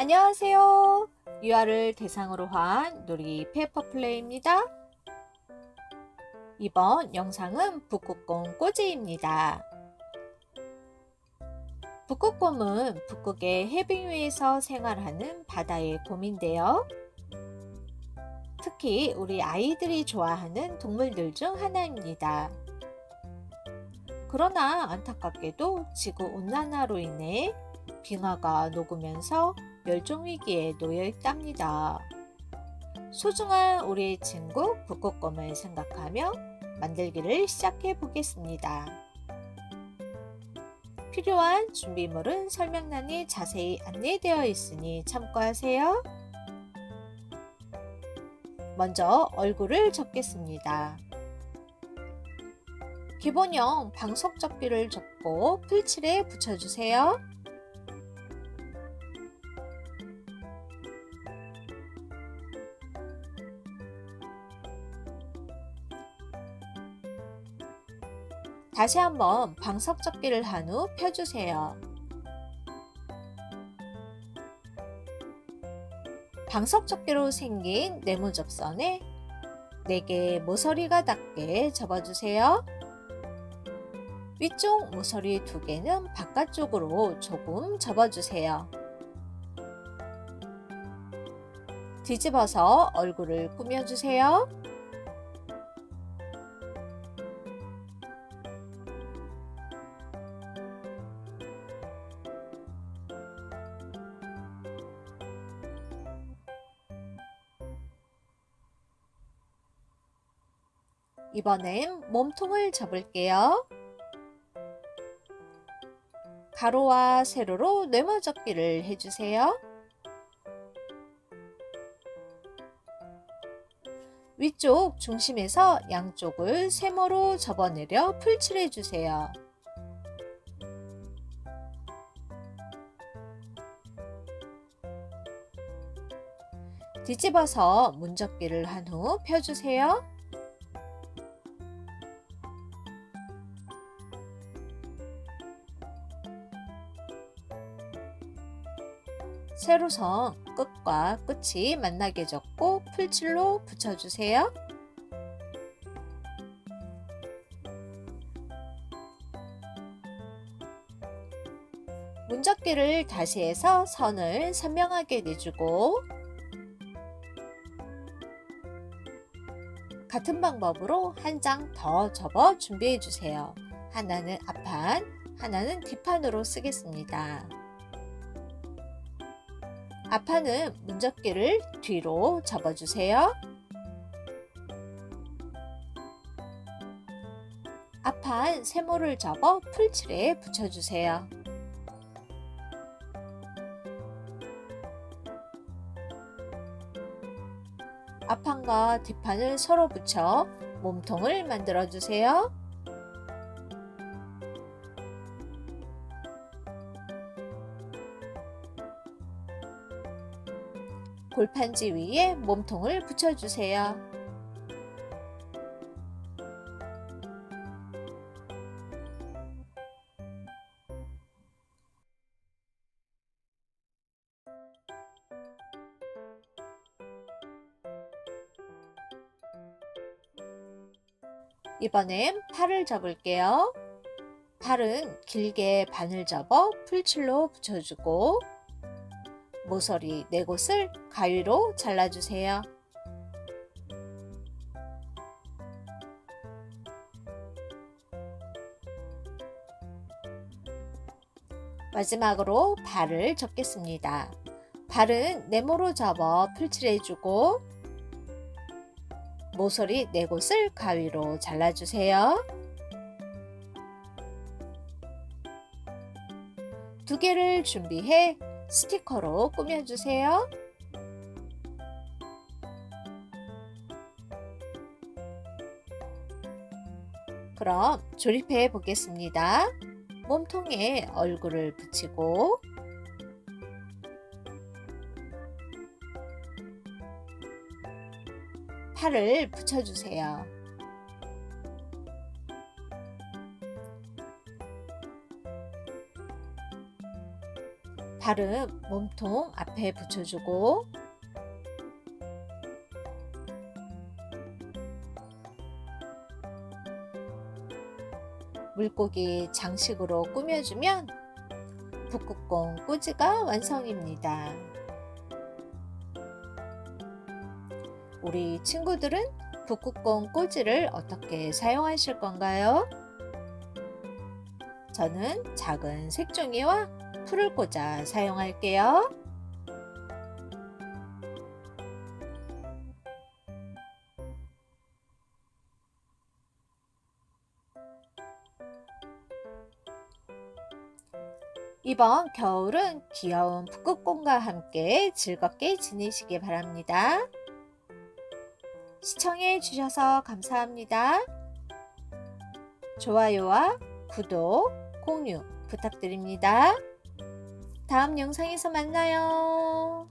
안녕하세요. 유아를 대상으로 한 놀이 페퍼플레이입니다. 이번 영상은 북극곰 꼬지입니다. 북극곰은 북극의 해빙 위에서 생활하는 바다의 곰인데요. 특히 우리 아이들이 좋아하는 동물들 중 하나입니다. 그러나 안타깝게도 지구 온난화로 인해 빙하가 녹으면서 멸종 위기에 놓여 있답니다. 소중한 우리의 친구 북극곰을 생각하며 만들기를 시작해 보겠습니다. 필요한 준비물은 설명란에 자세히 안내되어 있으니 참고하세요. 먼저 얼굴을 접겠습니다. 기본형 방석 접기를 접고 풀칠에 붙여주세요. 다시 한번 방석 접기를 한 후 펴주세요. 방석 접기로 생긴 네모 접선에 4개의 모서리가 닿게 접어주세요. 위쪽 모서리 2개는 바깥쪽으로 조금 접어주세요. 뒤집어서 얼굴을 꾸며주세요. 이번엔 몸통을 접을게요. 가로와 세로로 네모접기를 해주세요. 위쪽 중심에서 양쪽을 세모로 접어내려 풀칠해 주세요. 뒤집어서 문접기를 한 후 펴주세요. 세로선 끝과 끝이 만나게 접고 풀칠로 붙여주세요. 문접기를 다시 해서 선을 선명하게 내주고 같은 방법으로 한 장 더 접어 준비해 주세요. 하나는 앞판, 하나는 뒷판으로 쓰겠습니다. 앞판은 문접기를 뒤로 접어주세요. 앞판 세모를 접어 풀칠에 붙여주세요. 앞판과 뒷판을 서로 붙여 몸통을 만들어 주세요. 골판지 위에 몸통을 붙여주세요. 이번엔 팔을 접을게요. 팔은 길게 반을 접어 풀칠로 붙여주고 모서리 네 곳을 가위로 잘라주세요. 마지막으로 발을 접겠습니다. 발은 네모로 접어 풀칠해주고 모서리 네 곳을 가위로 잘라주세요. 두 개를 준비해 스티커로 꾸며주세요. 그럼 조립해 보겠습니다. 몸통에 얼굴을 붙이고 팔을 붙여주세요. 발은 몸통 앞에 붙여주고 물고기 장식으로 꾸며주면 북극곰 꼬지가 완성입니다. 우리 친구들은 북극곰 꼬지를 어떻게 사용하실 건가요? 저는 작은 색종이와 풀을 꽂아 사용할게요. 이번 겨울은 귀여운 북극곰과 함께 즐겁게 지내시기 바랍니다. 시청해 주셔서 감사합니다. 좋아요와 구독, 공유 부탁드립니다. 다음 영상에서 만나요.